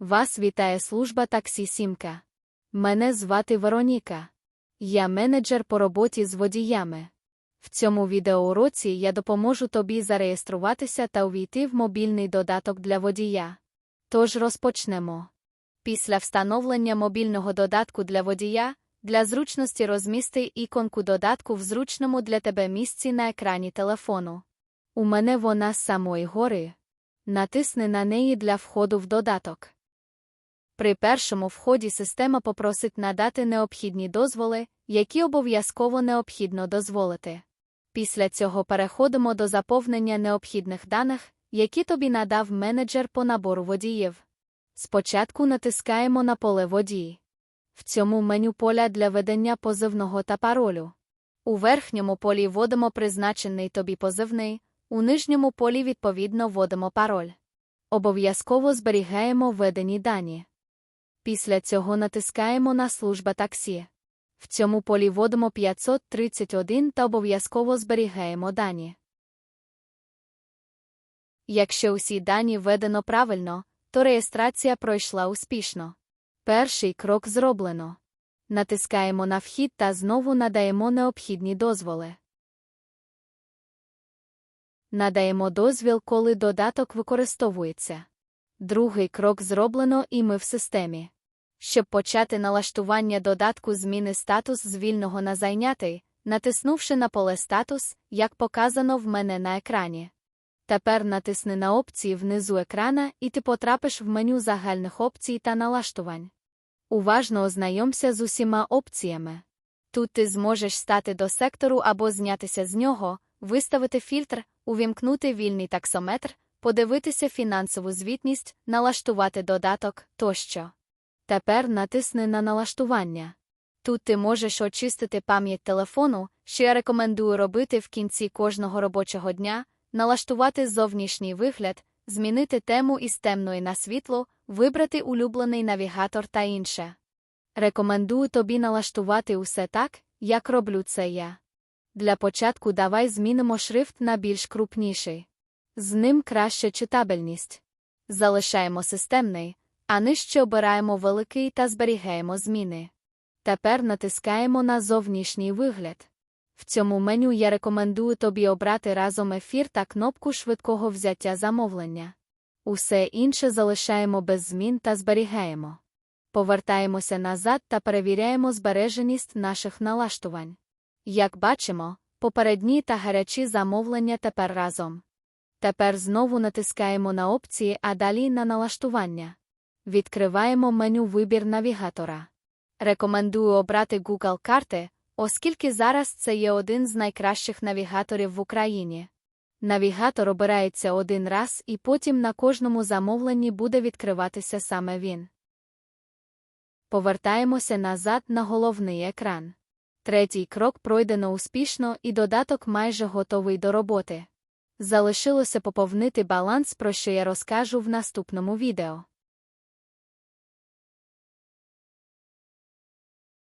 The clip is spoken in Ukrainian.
Вас вітає служба таксі Сімка. Мене звати Вероніка. Я менеджер по роботі з водіями. В цьому відеоуроці я допоможу тобі зареєструватися та увійти в мобільний додаток для водія. Тож розпочнемо. Після встановлення мобільного додатку для водія, для зручності розмісти іконку додатку в зручному для тебе місці на екрані телефону. У мене вона з самої гори. Натисни на неї для входу в додаток. При першому вході система попросить надати необхідні дозволи, які обов'язково необхідно дозволити. Після цього переходимо до заповнення необхідних даних, які тобі надав менеджер по набору водіїв. Спочатку натискаємо на поле водій. В цьому меню поля для ведення позивного та паролю. У верхньому полі вводимо призначений тобі позивний, у нижньому полі відповідно вводимо пароль. Обов'язково зберігаємо введені дані. Після цього натискаємо на служба таксі. В цьому полі вводимо 531 та обов'язково зберігаємо дані. Якщо усі дані введено правильно, то реєстрація пройшла успішно. Перший крок зроблено. Натискаємо на вхід та знову надаємо необхідні дозволи. Надаємо дозвіл, коли додаток використовується. Другий крок зроблено і ми в системі. Щоб почати налаштування додатку зміни статус з вільного на зайнятий, натиснувши на поле статус, як показано в мене на екрані. Тепер натисни на опції внизу екрана і ти потрапиш в меню загальних опцій та налаштувань. Уважно ознайомся з усіма опціями. Тут ти зможеш стати до сектору або знятися з нього, виставити фільтр, увімкнути вільний таксометр, подивитися фінансову звітність, налаштувати додаток тощо. Тепер натисни на налаштування. Тут ти можеш очистити пам'ять телефону, що я рекомендую робити в кінці кожного робочого дня, налаштувати зовнішній вигляд, змінити тему із темної на світло, вибрати улюблений навігатор та інше. Рекомендую тобі налаштувати усе так, як роблю це я. Для початку давай змінимо шрифт на більш крупніший. З ним краще читабельність. Залишаємо системний, а нижче обираємо великий та зберігаємо зміни. Тепер натискаємо на зовнішній вигляд. В цьому меню я рекомендую тобі обрати разом ефір та кнопку швидкого взяття замовлення. Усе інше залишаємо без змін та зберігаємо. Повертаємося назад та перевіряємо збереженість наших налаштувань. Як бачимо, попередні та гарячі замовлення тепер разом. Тепер знову натискаємо на опції, а далі на налаштування. Відкриваємо меню Вибір навігатора. Рекомендую обрати Google карти, оскільки зараз це є один з найкращих навігаторів в Україні. Навігатор обирається один раз і потім на кожному замовленні буде відкриватися саме він. Повертаємося назад на головний екран. Третій крок пройдено успішно і додаток майже готовий до роботи. Залишилося поповнити баланс, про що я розкажу в наступному відео.